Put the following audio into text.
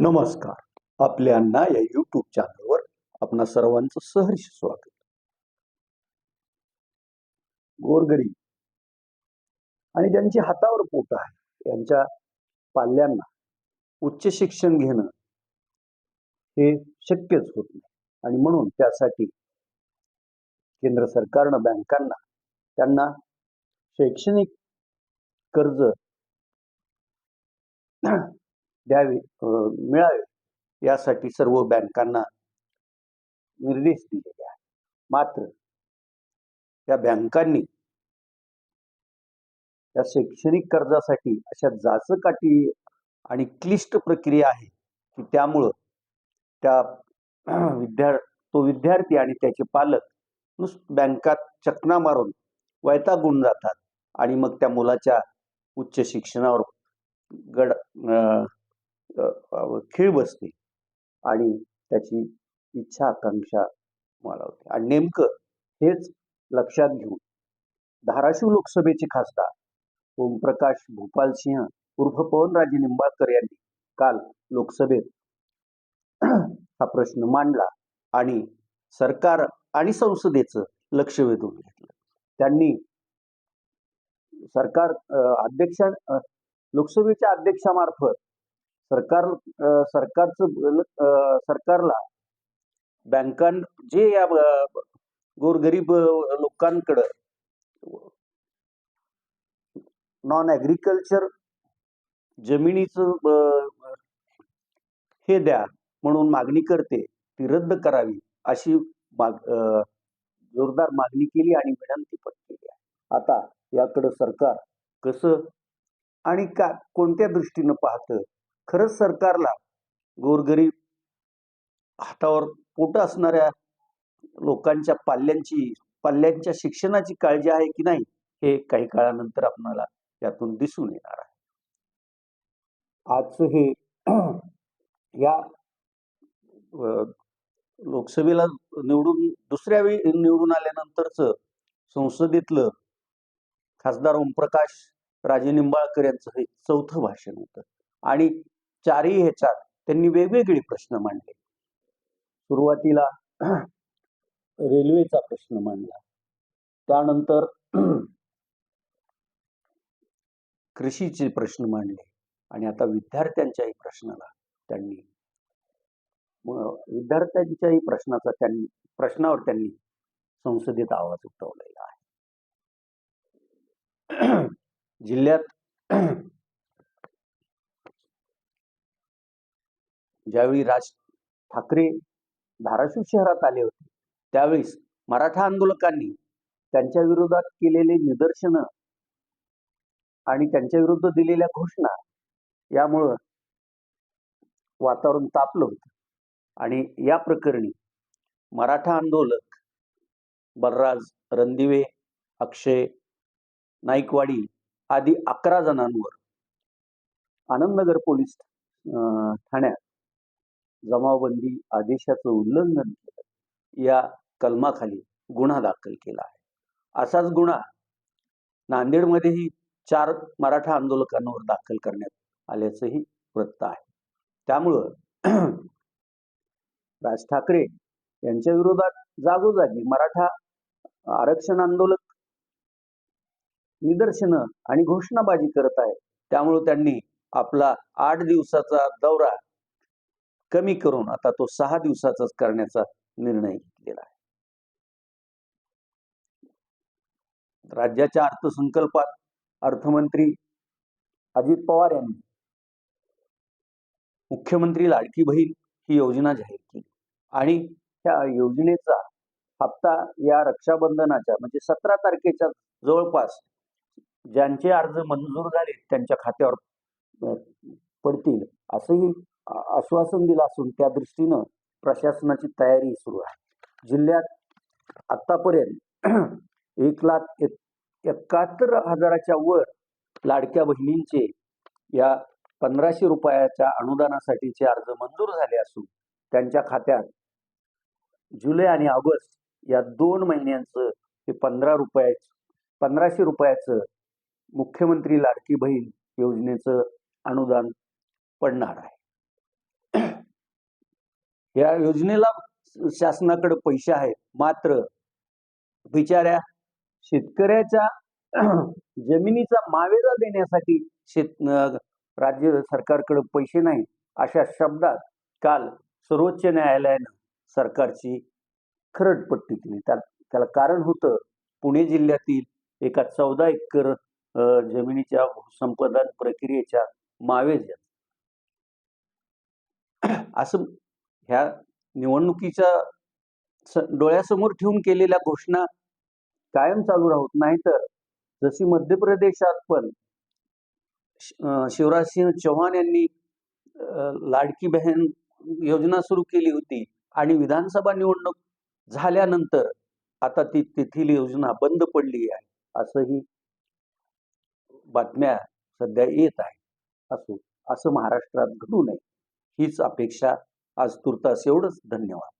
नमस्कार. आपल्यांना या युट्यूब चॅनलवर आपणा सर्वांचं सहर्ष स्वागत. गोरगरीब आणि ज्यांची हातावर पोट आहे यांच्या पाल्यांना उच्च शिक्षण घेणं हे शक्यच होत नाही. आणि म्हणून त्यासाठी केंद्र सरकारनं बँकांना त्यांना शैक्षणिक कर्ज द्यावे मिळावे यासाठी सर्व बँकांना निर्देश दिलेले आहेत. मात्र या बँकांनी या शैक्षणिक कर्जासाठी अशा जाचकाठी आणि क्लिष्ट प्रक्रिया आहे की त्यामुळं त्या विद्यार तो विद्यार्थी आणि त्याचे पालक नुस बँकात चकना मारून वैतागून जातात आणि मग त्या मुलाच्या उच्च शिक्षणावर गड खीळ बसते आणि त्याची इच्छा आकांक्षा मालावते आणि नेमकं हेच लक्षात घेऊन धाराशिव लोकसभेचे खासदार ओमप्रकाश भूपाल सिंह उर्फ पवनराजे निंबाळकर यांनी काल लोकसभेत हा प्रश्न मांडला आणि सरकार आणि संसदेचं लक्ष वेधून घेतलं. त्यांनी सरकार अध्यक्ष लोकसभेच्या अध्यक्षामार्फत सरकार सरकारचं सरकारला बँकां जे या गोरगरीब लोकांकडं नॉन ॲग्रिकल्चर जमिनीचं हे द्या म्हणून मागणी करते ती रद्द करावी अशी माग जोरदार मागणी केली आणि विनंती पण केली. आहे आता याकडं सरकार कसं आणि का कोणत्या दृष्टीनं पाहतं? खरंच सरकारला गोरगरीब हातावर पोट असणाऱ्या लोकांच्या पाल्यांची पाल्यांच्या शिक्षणाची काळजी आहे की नाही हे काही काळानंतर आपणाला यातून दिसून येणार आहे. आजचं हे या लोकसभेला निवडून दुसऱ्या वेळी निवडून आल्यानंतरच संसदेतलं खासदार ओमप्रकाश राजे निंबाळकर यांचं हे चौथं भाषण होतं. आणि चारही ह्याच्यात त्यांनी वेगवेगळे प्रश्न मांडले. सुरुवातीला रेल्वेचा प्रश्न मांडला. त्यानंतर कृषीचे प्रश्न मांडले आणि आता विद्यार्थ्यांच्याही प्रश्नाला त्यांनी विद्यार्थ्यांच्याही प्रश्नाचा त्यांनी प्रश्नावर त्यांनी संसदेत आवाज उठवलेला आहे. जिल्ह्यात ज्यावेळी राज ठाकरे धाराशिव शहरात आले होते त्यावेळेस मराठा आंदोलकांनी त्यांच्या विरोधात केलेले निदर्शनं आणि त्यांच्या विरुद्ध दिलेल्या घोषणा यामुळं वातावरण तापलं होतं. आणि या प्रकरणी मराठा आंदोलक बलराज रणदिवे अक्षय नाईकवाडी आदी अकरा जणांवर आनंदनगर पोलीस अं, ठाण्यात जमावबंदी आदेशाचं उल्लंघन केलं. या कलमाखाली गुन्हा दाखल केला आहे. असाच गुन्हा नांदेडमध्येही चार मराठा आंदोलकांवर दाखल करण्यात आल्याचंही वृत्त आहे. त्यामुळं राज ठाकरे यांच्या विरोधात जागोजागी मराठा आरक्षण आंदोलक निदर्शनं आणि घोषणाबाजी करत आहे त्यामुळे त्यांनी आपला आठ दिवसाचा दौरा कमी करून आता तो सहा दिवसाचाच करण्याचा निर्णय घेतलेला आहे. राज्याच्या अर्थसंकल्पात अर्थमंत्री अजित पवार यांनी मुख्यमंत्री लाडकी बहीण ही योजना जाहीर केली आणि त्या योजनेचा हप्ता या रक्षाबंधनाच्या म्हणजे सतरा तारखेच्या जवळपास ज्यांचे अर्ज मंजूर झाले त्यांच्या खात्यावर पडतील असंही आश्वासन दिलं असून त्या दृष्टीनं प्रशासनाची तयारी सुरू आहे. जिल्ह्यात आतापर्यंत एक लाख एक एकाहत्तर हजाराच्या वर लाडक्या बहिणींचे या पंधराशे रुपयाच्या अनुदानासाठीचे अर्ज मंजूर झाले असून त्यांच्या खात्यात जुलै आणि ऑगस्ट या दोन महिन्यांचं हे पंधरा रुपयाचं पंधराशे रुपयाचं मुख्यमंत्री लाडकी बहीण योजनेचं अनुदान पडणार आहे. या योजनेला शासनाकडे पैसे आहेत. मात्र बिचाऱ्या शेतकऱ्याच्या जमिनीचा मावेजा देण्यासाठी शेत राज्य सरकारकडे पैसे नाही अशा शब्दात काल सर्वोच्च न्यायालयानं सरकारची खरडपट्टी केली. त्या त्याला कारण होतं पुणे जिल्ह्यातील एका चौदा एकर जमिनीच्या संपादन प्रक्रियेच्या मावेज असं ह्या निवडणुकीच्या डोळ्यासमोर ठेवून केलेल्या घोषणा कायम चालू राहत नाही तर जशी मध्य प्रदेशात पण शिवराज सिंह चौहान यांनी लाडकी बहन योजना सुरू केली होती आणि विधानसभा निवडणूक झाल्यानंतर आता ती तेथील योजना बंद पडली आहे असंही बातम्या सध्या येत आहे असो असं महाराष्ट्रात घडू नये हीच अपेक्षा आज तुर्तास एवढंच. धन्यवाद.